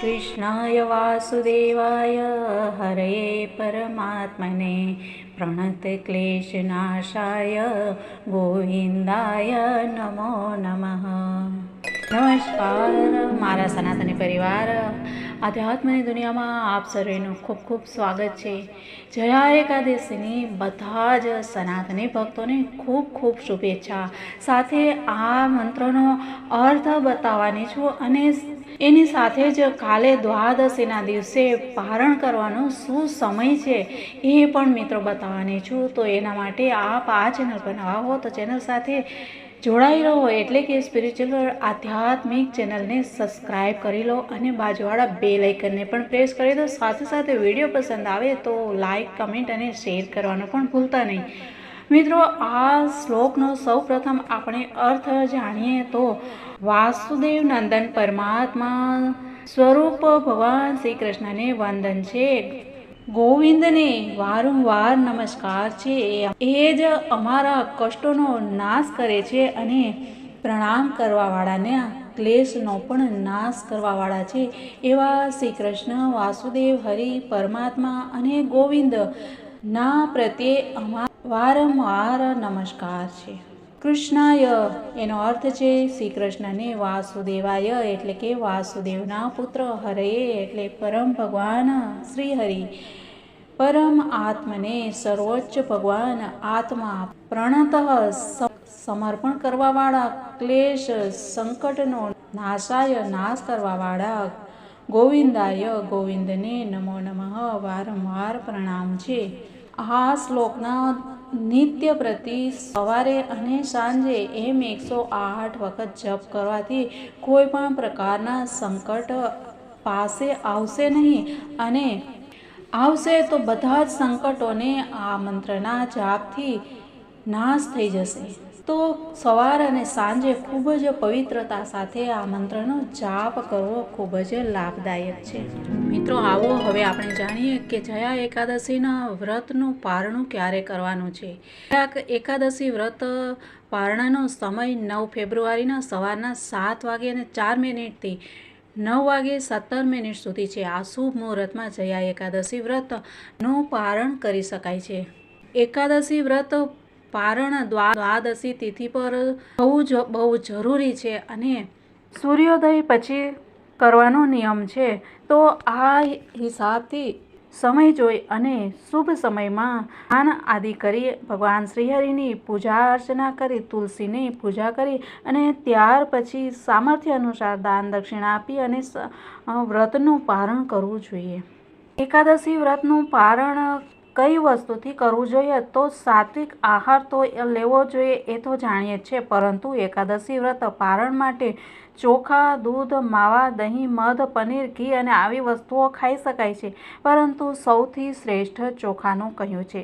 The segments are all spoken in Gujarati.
कृष्णाय वासुदेवाय। हरये परमात्मने प्रणतक्लेशनाशाय गोविन्दाय नमो नमः। नमस्कार मारा सनातनी परिवार। આધ્યાત્મની દુનિયામાં આપ સર્વેનું ખૂબ ખૂબ સ્વાગત છે. જયા એકાદશીની બધા જ સનાતની ભક્તોને ખૂબ ખૂબ શુભેચ્છા. સાથે આ મંત્રનો અર્થ બતાવવાની છું અને એની સાથે જ કાલે દ્વાદશીના દિવસે પારણ કરવાનો શું સમય છે એ પણ મિત્રો બતાવવાની છું. તો એના માટે આપ આ ચેનલ નવા હો તો ચેનલ સાથે જોડાઈ રહો એટલે કે સ્પિરિચ્યુઅલ આધ્યાત્મિક ચેનલને સબસ્ક્રાઈબ કરી લો અને બાજુવાળા બે લાઇકનને પણ પ્રેસ કરી દો. સાથે સાથે વીડિયો પસંદ આવે તો લાઈક કમેન્ટ અને શેર કરવાનું પણ ભૂલતા નહીં. મિત્રો, આ શ્લોકનો સૌ પ્રથમ આપણે અર્થ જાણીએ તો વાસુદેવ નંદન પરમાત્મા સ્વરૂપ ભગવાન શ્રી કૃષ્ણને વંદન છે. ગોવિંદને વારંવાર નમસ્કાર છે. એ જ અમારા કષ્ટોનો નાશ કરે છે અને પ્રણામ કરવાવાળાને ક્લેશનો પણ નાશ કરવાવાળા છે. એવા શ્રી કૃષ્ણ વાસુદેવ, હરિ, પરમાત્મા અને ગોવિંદ ના પ્રત્યે અમારા વારંવાર નમસ્કાર છે. કૃષ્ણાય. એનો અર્થ છે શ્રી કૃષ્ણને વાસુદેવાય એટલે કે વાસુદેવના પુત્ર હરે એટલે પરમ ભગવાન શ્રી હરિ પરમ આત્મને સર્વોચ્ચ ભગવાન આત્મા પ્રણત સમર્પણ કરવાવાળા ક્લેશ સંકટનો નાશાય નાશ કરવાવાળા ગોવિંદાય ગોવિંદને નમો નમઃ વારંવાર પ્રણામ છે. આ શ્લોકના નિત્ય પ્રતિ સવારે અને સાંજે એમ એકસો આઠ વખત જપ કરવાથી કોઈ પણ પ્રકારના સંકટ પાસે આવશે નહીં અને આવશે તો બધા જ સંકટોને આ મંત્રના જાપથી નાશ થઈ જશે. તો સવાર અને સાંજે ખૂબ જ પવિત્રતા સાથે આ મંત્રનો જાપ કરવો ખૂબ જ લાભદાયક છે. મિત્રો, આવો હવે આપણે જાણીએ કે જયા એકાદશીના વ્રતનું પારણું ક્યારે કરવાનું છે. એકાદશી વ્રત પારણાનો સમય નવ ફેબ્રુઆરીના સવારના સાત વાગે અને ચાર મિનિટથી નવ વાગે સત્તર મિનિટ સુધી છે. આ શુભ મુહૂર્તમાં જયા એકાદશી વ્રતનું પારણ કરી શકાય છે. એકાદશી વ્રત પારણ દ્વાદશી તિથિ પર બહુ જ બહુ જરૂરી છે અને સૂર્યોદય પછી કરવાનો નિયમ છે. તો આ હિસાબથી સમય જોઈ અને શુભ સમયમાં સ્નાન આદિ કરી ભગવાન શ્રીહરિની પૂજા અર્ચના કરી, તુલસીની પૂજા કરી અને ત્યાર પછી સામર્થ્ય અનુસાર દાન દક્ષિણા આપી અને વ્રતનું પારણ કરવું જોઈએ. એકાદશી વ્રતનું પારણ કઈ વસ્તુથી કરવું જોઈએ તો સાત્વિક આહાર તો લેવો જોઈએ એ તો જાણીએ જ છે. પરંતુ એકાદશી વ્રત પારણ માટે ચોખા, દૂધ, માવા, દહીં, મધ, પનીર, ઘી અને આવી વસ્તુઓ ખાઈ શકાય છે. પરંતુ સૌથી શ્રેષ્ઠ ચોખાનું કહ્યું છે.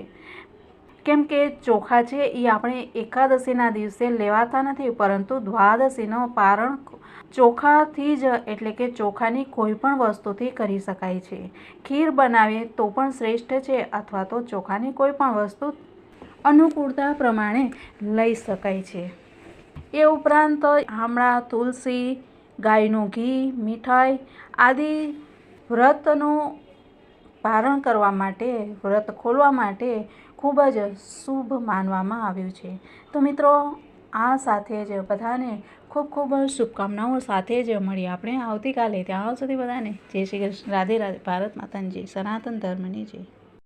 કેમ કે ચોખા છે એ આપણે એકાદશીના દિવસે લેવાતા નથી, પરંતુ દ્વાદશીનો પારણ ચોખાથી જ, એટલે કે ચોખાની કોઈ પણ વસ્તુથી કરી શકાય છે. ખીર બનાવીએ તો પણ શ્રેષ્ઠ છે, અથવા તો ચોખાની કોઈ પણ વસ્તુ અનુકૂળતા પ્રમાણે લઈ શકાય છે. એ ઉપરાંત આમળા તુલસી, ગાયનું ઘી, મીઠાઈ આદિ વ્રતનું પારણ કરવા માટે, વ્રત ખોલવા માટે ખૂબ જ શુભ માનવામાં આવ્યું છે. તો મિત્રો, આ સાથે જ બધાને ખૂબ ખૂબ શુભકામનાઓ સાથે જ મળીએ આપણે આવતીકાલે. ત્યાં સુધી બધાને જય શ્રી કૃષ્ણ. રાધે રાધે. ભારત માતાની જય. સનાતન ધર્મની જય.